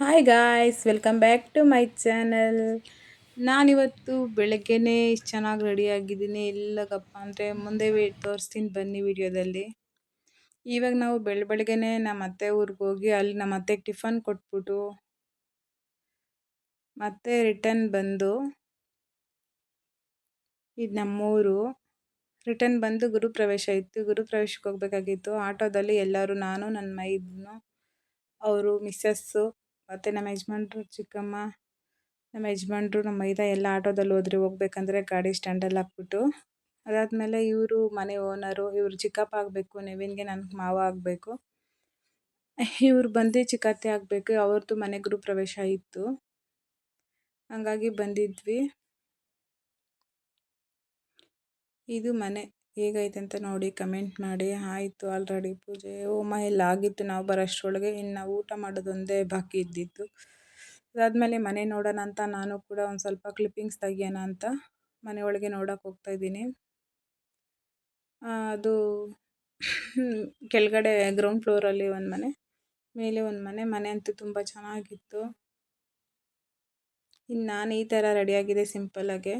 Hi guys welcome back to my channel ನಾನಿವತ್ತು ಬೆಳಗ್ಗೆನೇ ಇಷ್ಟು ಚೆನ್ನಾಗಿ ರೆಡಿಯಾಗಿದ್ದೀನಿ ಎಲ್ಲಗಪ್ಪ ಅಂದರೆ ಮುಂದೆ ತೋರಿಸ್ತೀನಿ ಬನ್ನಿ ವಿಡಿಯೋದಲ್ಲಿ. ಇವಾಗ ನಾವು ಬೆಳ ಬೆಳಗ್ಗೆನೇ ನಮ್ಮ ಅತ್ತೆ ಊರಿಗೆ ಹೋಗಿ ಅಲ್ಲಿ ನಮ್ಮ ಅತ್ತೆಗೆ ಟಿಫನ್ ಕೊಟ್ಬಿಟ್ಟು ಮತ್ತೆ ರಿಟರ್ನ್ ಬಂದು ಇದು ನಮ್ಮೂರು. ರಿಟರ್ನ್ ಬಂದು ಗುರುಪ್ರವೇಶ ಇತ್ತು. ಗುರುಪ್ರವೇಶಕ್ಕೆ ಹೋಗ್ಬೇಕಾಗಿತ್ತು. ಆಟೋದಲ್ಲಿ ಎಲ್ಲರೂ ನಾನು ನನ್ನ ಮೈದ್ನು ಅವರು ಮಿಸ್ಸಸ್ಸು ಮತ್ತು ನಮ್ಮ ಯಜಮಾನ್ರು ಚಿಕ್ಕಮ್ಮ, ನಮ್ಮ ಯಜಮಾನ್ರು, ನಮ್ಮ ಮೈದ ಎಲ್ಲ ಆಟೋದಲ್ಲಿ ಹೋದ್ರೆ ಹೋಗ್ಬೇಕಂದ್ರೆ ಗಾಡಿ ಸ್ಟ್ಯಾಂಡಲ್ಲಿ ಹಾಕ್ಬಿಟ್ಟು, ಅದಾದಮೇಲೆ ಇವರು ಮನೆ ಓನರು ಇವರು ಚಿಕ್ಕಪ್ಪ ಆಗಬೇಕು, ನೆವಿನ್ಗೆ ನನಗೆ ಮಾವ ಆಗಬೇಕು. ಇವ್ರು ಬಂದು ಚಿಕ್ಕತ್ತೆ ಆಗಬೇಕು ಅವ್ರದ್ದು ಮನೆ ಗೃಹಪ್ರವೇಶ ಇತ್ತು. ಹಂಗಾಗಿ ಬಂದಿದ್ವಿ. ಇದು ಮನೆ. ಹೇಗೈತೆ ಅಂತ ನೋಡಿ ಕಮೆಂಟ್ ಮಾಡಿ. ಆಯಿತು, ಆಲ್ರೆಡಿ ಪೂಜೆ ಹೋಮ ಎಲ್ಲ ಆಗಿತ್ತು. ನಾವು ಬರೋಷ್ಟರೊಳಗೆ ಇನ್ನು ಊಟ ಮಾಡೋದೊಂದೇ ಬಾಕಿ ಇದ್ದಿತ್ತು. ಅದಾದಮೇಲೆ ಮನೆ ನೋಡೋಣ ಅಂತ ನಾನು ಕೂಡ ಒಂದು ಸ್ವಲ್ಪ ಕ್ಲಿಪ್ಪಿಂಗ್ಸ್ ತೆಗಿಯೋಣ ಅಂತ ಮನೆ ಒಳಗೆ ಹೋಗ್ತಾ ಇದ್ದೀನಿ. ಅದು ಕೆಳಗಡೆ ಗ್ರೌಂಡ್ ಫ್ಲೋರಲ್ಲಿ ಒಂದು ಮನೆ, ಮೇಲೆ ಒಂದು ಮನೆ. ಮನೆ ಅಂತೂ ತುಂಬ ಚೆನ್ನಾಗಿತ್ತು. ಇನ್ನು ನಾನು ಈ ಥರ ರೆಡಿಯಾಗಿದೆ ಸಿಂಪಲ್ಲಾಗೆ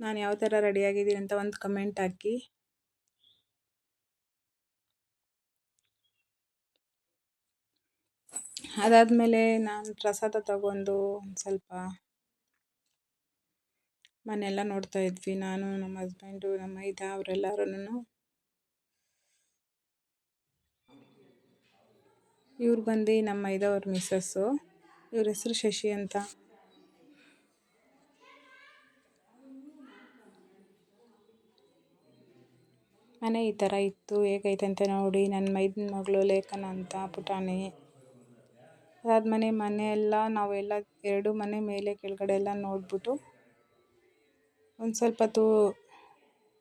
ನಾನು ಯಾವ ಥರ ರೆಡಿಯಾಗಿದ್ದೀನಿ ಅಂತ ಒಂದು ಕಮೆಂಟ್ ಹಾಕಿ. ಅದಾದಮೇಲೆ ನಾನು ಪ್ರಸಾದ ತಗೊಂಡು ಸ್ವಲ್ಪ ಮನೆಲ್ಲ ನೋಡ್ತಾ ಇದ್ವಿ. ನಾನು, ನಮ್ಮ ಹಸ್ಬೆಂಡು ನಮ್ಮ ಮೈದ ಅವರೆಲ್ಲರೂ ಇವ್ರು ಬಂದು ನಮ್ಮ ಮೈದ ಅವ್ರ ಮಿಸ್ಸಸ್ಸು ಇವ್ರ ಹೆಸರು ಶಶಿ ಅಂತ. ಮನೆ ಈ ಥರ ಇತ್ತು. ಹೇಗೈತೆ ಅಂತ ನೋಡಿ ನನ್ನ ಮೈದುನ ಮಗಳು ಲೇಖನ ಅಂತ ಪುಟಾಣಿ. ಅದಾದ್ಮೇಲೆ ಮನೆ ಎಲ್ಲ ನಾವೆಲ್ಲ ಎರಡು ಮನೆ ಮೇಲೆ ಕೆಳಗಡೆ ಎಲ್ಲ ನೋಡಿಬಿಟ್ಟು ಒಂದು ಸ್ವಲ್ಪ ಹೊತ್ತು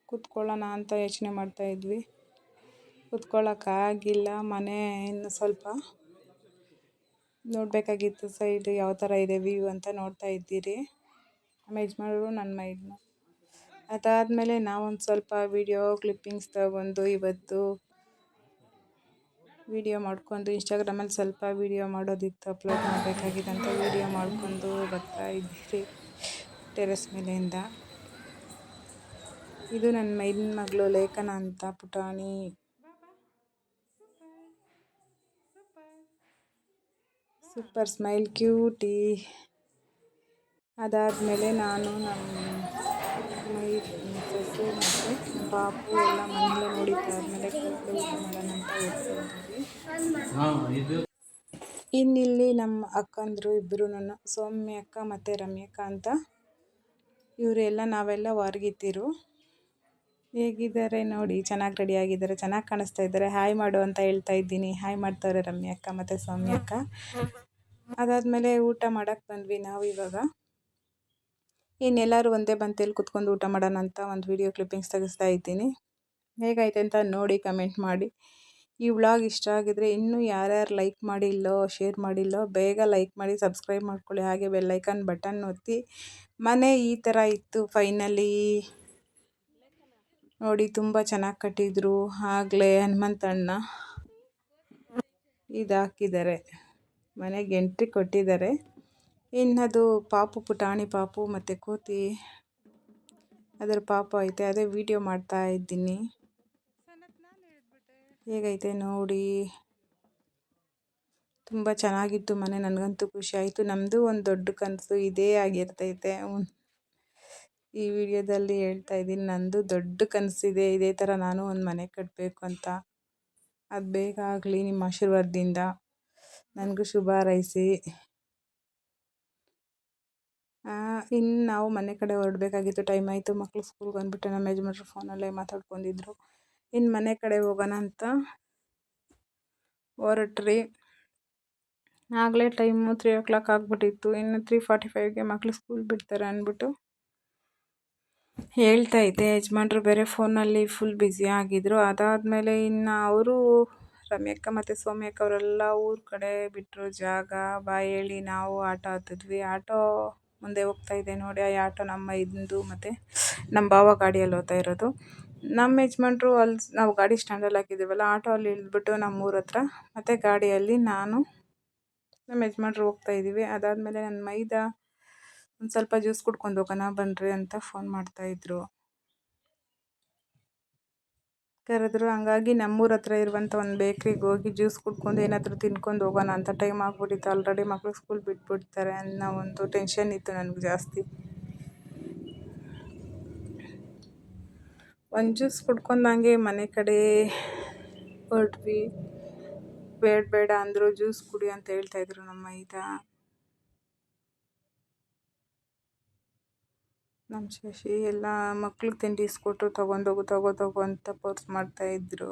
ಕೂತ್ಕೊಳ್ಳೋಣ ಅಂತ ಯೋಚನೆ ಮಾಡ್ತಾಯಿದ್ವಿ ಕೂತ್ಕೊಳ್ಳೋಕ್ಕಾಗಿಲ್ಲ ಮನೆ ಇನ್ನು ಸ್ವಲ್ಪ ನೋಡಬೇಕಾಗಿತ್ತು ಸೈಡ್. ಯಾವ ಥರ ಇದೆ ವ್ಯೂ ಅಂತ ನೋಡ್ತಾ ಇದ್ದೀರಿ. ನಮ್ಮ ಯಜಮಾನ್ರು, ನನ್ನ ಮೈದ್ನು ಅದಾದಮೇಲೆ ನಾವೊಂದು ಸ್ವಲ್ಪ ವೀಡಿಯೋ ಕ್ಲಿಪ್ಪಿಂಗ್ಸ್ ತಗೊಂಡು ಇವತ್ತು ವಿಡಿಯೋ ಮಾಡ್ಕೊಂಡು ಇನ್ಸ್ಟಾಗ್ರಾಮಲ್ಲಿ ಸ್ವಲ್ಪ ವಿಡಿಯೋ ಮಾಡೋದಿತ್ತು ಅಪ್ಲೋಡ್ ಮಾಡಬೇಕಾಗಿದ್ದಂಥ ವೀಡಿಯೋ ಮಾಡ್ಕೊಂಡು ಬರ್ತಾ ಇದ್ದೀರಿ ಟೆರೆಸ್ ಮೇಲೆಯಿಂದ ಇದು ನನ್ನ ಮೈದಿನ ಮಗಳು ಲೇಖನ ಅಂತ ಪುಟಾಣಿ. ಸೂಪರ್ ಸ್ಮೈಲ್ ಕ್ಯೂಟಿ ಅದಾದಮೇಲೆ ನಾನು ಮೈ ಪಾಪು ಎಲ್ಲ ಮನೆಯಲ್ಲೇ ಇನ್ನಿಲ್ಲಿ ನಮ್ಮ ಅಕ್ಕಂದರು ಇಬ್ಬರು ನನ್ನ ಸೌಮ್ಯ ಅಕ್ಕ ಮತ್ತು ರಮ್ಯಕ್ಕ ಅಂತ. ಇವರೆಲ್ಲ ನಾವೆಲ್ಲ ಹೊರಗಿತ್ತಿರು ಹೇಗಿದ್ದಾರೆ ನೋಡಿ, ಚೆನ್ನಾಗಿ ರೆಡಿ ಆಗಿದ್ದಾರೆ, ಚೆನ್ನಾಗಿ ಕಾಣಿಸ್ತಾ ಇದ್ದಾರೆ. ಹಾಯ್ ಮಾಡು ಅಂತ ಹೇಳ್ತಾ ಇದ್ದೀನಿ. ಹಾಯ್ ಮಾಡ್ತಾರೆ ರಮ್ಯಕ್ಕ ಮತ್ತು ಸೌಮ್ಯ ಅಕ್ಕ ಅದಾದಮೇಲೆ ಊಟ ಮಾಡೋಕ್ಕೆ ಬಂದ್ವಿ ನಾವು ಇವಾಗ. ಇನ್ನೆಲ್ಲರೂ ಒಂದೇ ಬಂತೇಲಿ ಕುತ್ಕೊಂಡು ಊಟ ಮಾಡೋಣ ಅಂತ ಒಂದು ವಿಡಿಯೋ ಕ್ಲಿಪ್ಪಿಂಗ್ಸ್ ತೆಗೆಸ್ತಾ ಇದ್ದೀನಿ. ಹೇಗೈತೆ ಅಂತ ನೋಡಿ ಕಮೆಂಟ್ ಮಾಡಿ. ಈ ವ್ಲಾಗ್ ಇಷ್ಟ ಆಗಿದ್ರೆ ಇನ್ನೂ ಯಾರ್ಯಾರು ಲೈಕ್ ಮಾಡಿಲ್ಲೋ ಶೇರ್ ಮಾಡಿಲ್ಲೋ, ಬೇಗ ಲೈಕ್ ಮಾಡಿ ಸಬ್ಸ್ಕ್ರೈಬ್ ಮಾಡ್ಕೊಳ್ಳಿ. ಹಾಗೆ ಬೆಲ್ಲೈಕನ್ ಬಟನ್ ಒತ್ತಿ. ಮನೆ ಈ ಥರ ಇತ್ತು ಫೈನಲಿ ನೋಡಿ ತುಂಬ ಚೆನ್ನಾಗಿ ಕಟ್ಟಿದ್ರು. ಆಗಲೇ ಹನುಮಂತಣ್ಣ. ಇದಾಕಿದ್ದಾರೆ. ಮನೆಗೆ ಎಂಟ್ರಿ ಕೊಟ್ಟಿದ್ದಾರೆ. ಇನ್ನದು ಪಾಪು ಪುಟಾಣಿ ಪಾಪು ಮತ್ತು ಕೋತಿ ಅದರ ಪಾಪ ಐತೆ, ಅದೇ ವೀಡಿಯೋ ಮಾಡ್ತಾ ಇದ್ದೀನಿ. ಹೇಗೈತೆ ನೋಡಿ. ತುಂಬ ಚೆನ್ನಾಗಿತ್ತು ಮನೆ, ನನಗಂತೂ ಖುಷಿ ಆಯಿತು. ನಮ್ಮದು ಒಂದು ದೊಡ್ಡ ಕನಸು ಇದೇ ಆಗಿರ್ತೈತೆ. ಈ ವಿಡಿಯೋದಲ್ಲಿ ಹೇಳ್ತಾ ಇದ್ದೀನಿ, ನಂದು ದೊಡ್ಡ ಕನಸಿದೆ ಇದೇ ಥರ ನಾನು ಒಂದು ಮನೆ ಕಟ್ಟಬೇಕು ಅಂತ. ಅದು ಬೇಗ ಆಗಲಿ ನಿಮ್ಮ ಆಶೀರ್ವಾದದಿಂದ. ನನಗೂ ಶುಭ ಹಾರೈಸಿ. ಇನ್ನು ನಾವು ಮನೆ ಕಡೆ ಹೊರಡ್ಬೇಕಾಗಿತ್ತು ಟೈಮ್ ಆಯಿತು. ಮಕ್ಕಳು ಸ್ಕೂಲ್ಗೆ ಬಂದುಬಿಟ್ಟು ನಮ್ಮ ಯಜಮಾನ್ರು ಫೋನಲ್ಲೇ ಮಾತಾಡ್ಕೊಂಡಿದ್ರು. ಇನ್ನು ಮನೆ ಕಡೆ ಹೋಗೋಣ ಅಂತ ಹೊರಟ್ರಿ. ಆಗಲೇ ಟೈಮು ತ್ರೀ ಓ ಕ್ಲಾಕ್ ಆಗಿಬಿಟ್ಟಿತ್ತು. ಇನ್ನು ತ್ರೀ ಫಾರ್ಟಿ ಫೈವ್ಗೆ ಮಕ್ಕಳು ಸ್ಕೂಲ್ ಬಿಡ್ತಾರೆ ಅಂದ್ಬಿಟ್ಟು ಹೇಳ್ತಾ ಇದ್ದೆ. ಯಜಮಾನ್ರು ಬೇರೆ ಫೋನಲ್ಲಿ ಫುಲ್ ಬ್ಯುಸಿ ಆಗಿದ್ದರು ಅದಾದಮೇಲೆ ಇನ್ನು ಅವರು ರಮ್ಯಕ್ಕ ಮತ್ತು ಸೌಮ್ಯಕ್ಕ ಅವರೆಲ್ಲ ಊರ ಕಡೆ ಬಿಟ್ಟರು ಜಾಗ, ಬಾ ಹೇಳಿ ನಾವು ಆಟೋ ಹತ್ತಿದ್ವಿ. ಆಟೋ ಮುಂದೆ ಹೋಗ್ತಾ ಇದೆ ನೋಡಿ, ಆ ಆಟೋ ನಮ್ಮ ಇಂದು ಮತ್ತು ನಮ್ಮ ಭಾವ ಗಾಡಿಯಲ್ಲಿ ಹೋಗ್ತಾ ಇರೋದು. ನಮ್ಮ ಯಜಮಾನ್ರು ಅಲ್ಲಿ ನಾವು ಗಾಡಿ ಸ್ಟ್ಯಾಂಡಲ್ಲಿ ಹಾಕಿದ್ದೀವಲ್ಲ, ಆಟೋ ಅಲ್ಲಿ ಇಳಿದ್ಬಿಟ್ಟು ನಮ್ಮ ಊರ ಹತ್ರ ಮತ್ತು ಗಾಡಿಯಲ್ಲಿ ನಾನು, ನಮ್ಮ ಯಜಮಾನ್ರು ಹೋಗ್ತಾ ಇದ್ದೀವಿ. ಅದಾದಮೇಲೆ ನನ್ನ ಮೈದಾ ಒಂದು ಸ್ವಲ್ಪ ಜ್ಯೂಸ್ ಕುಡ್ಕೊಂಡು ಹೋಗೋಣ ಬನ್ನಿರಿ ಅಂತ ಫೋನ್ ಮಾಡ್ತಾಯಿದ್ರು ಕರೆದ್ರು ಹಂಗಾಗಿ ನಮ್ಮೂರ ಹತ್ರ ಇರುವಂಥ ಒಂದು ಬೇಕ್ರಿಗೆ ಹೋಗಿ ಜ್ಯೂಸ್ ಕುಡ್ಕೊಂಡು ಏನಾದರೂ ತಿನ್ಕೊಂಡು ಹೋಗೋಣ ಅಂತ ಟೈಮ್ ಆಗ್ಬಿಟ್ಟಿತ್ತು. ಆಲ್ರೆಡಿ ಮಕ್ಕಳು ಸ್ಕೂಲ್ ಬಿಟ್ಬಿಡ್ತಾರೆ ಅನ್ನೋ ಒಂದು ಟೆನ್ಷನ್ ಇತ್ತು ನನಗೆ ಜಾಸ್ತಿ. ಒಂದು ಜ್ಯೂಸ್ ಕುಡ್ಕೊಂಡಂಗೆ ಮನೆ ಕಡೆ ಹೊರಟ್ವಿ. ಬೇಡ ಬೇಡ ಅಂದರು ಜ್ಯೂಸ್ ಕುಡಿ ಅಂತ ಹೇಳ್ತಾಯಿದ್ರು ನಮ್ಮ ಮೈದ. ನಮ್ಮ ಶಶಿ ಎಲ್ಲ ಮಕ್ಳಿಗೆ ತಿಂಡಿ ಇಸ್ಕೊಟ್ಟು ತಗೊಂಡೋಗು, ತಗೋ ಅಂತ ಫೋರ್ಸ್ ಮಾಡ್ತಾಯಿದ್ರು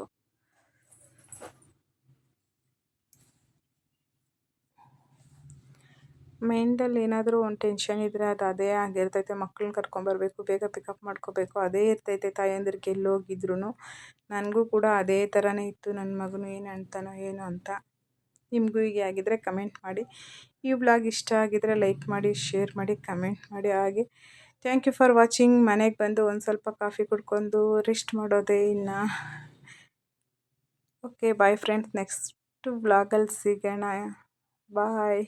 ಮೈಂಡಲ್ಲಿ ಏನಾದರೂ ಒಂದು ಟೆನ್ಷನ್ ಇದ್ದರೆ ಅದು ಅದೇ ಆಗಿರ್ತೈತೆ. ಮಕ್ಳನ್ನ ಕರ್ಕೊಂಬರ್ಬೇಕು ಬೇಗ ಪಿಕಪ್ ಮಾಡ್ಕೋಬೇಕು. ಅದೇ ಇರ್ತೈತೆ ತಾಯಂದಿರಿಗೆ ಎಲ್ಲೋಗಿದ್ರು ನನಗೂ ಕೂಡ ಅದೇ ಥರನೇ ಇತ್ತು. ನನ್ನ ಮಗನು ಏನು ಅಂತಾನೋ ಏನೋ ಅಂತ. ನಿಮಗೂ ಹೀಗೆ ಆಗಿದ್ದರೆ ಕಮೆಂಟ್ ಮಾಡಿ. ಈ ಬ್ಲಾಗ್ ಇಷ್ಟ ಆಗಿದ್ದರೆ ಲೈಕ್ ಮಾಡಿ ಶೇರ್ ಮಾಡಿ ಕಮೆಂಟ್ ಮಾಡಿ. ಹಾಗೆ ಥ್ಯಾಂಕ್ ಯು ಫಾರ್ ವಾಚಿಂಗ್ ಮನೆಗೆ ಬಂದು ಒಂದು ಸ್ವಲ್ಪ ಕಾಫಿ ಕುಡ್ಕೊಂಡು ರೆಸ್ಟ್ ಮಾಡೋದೇ ಇನ್ನು. ಓಕೆ ಬಾಯ್ ಫ್ರೆಂಡ್ಸ್ ನೆಕ್ಸ್ಟ್ ವ್ಲಾಗಲ್ಲಿ ಸಿಗೋಣ. ಬಾಯ್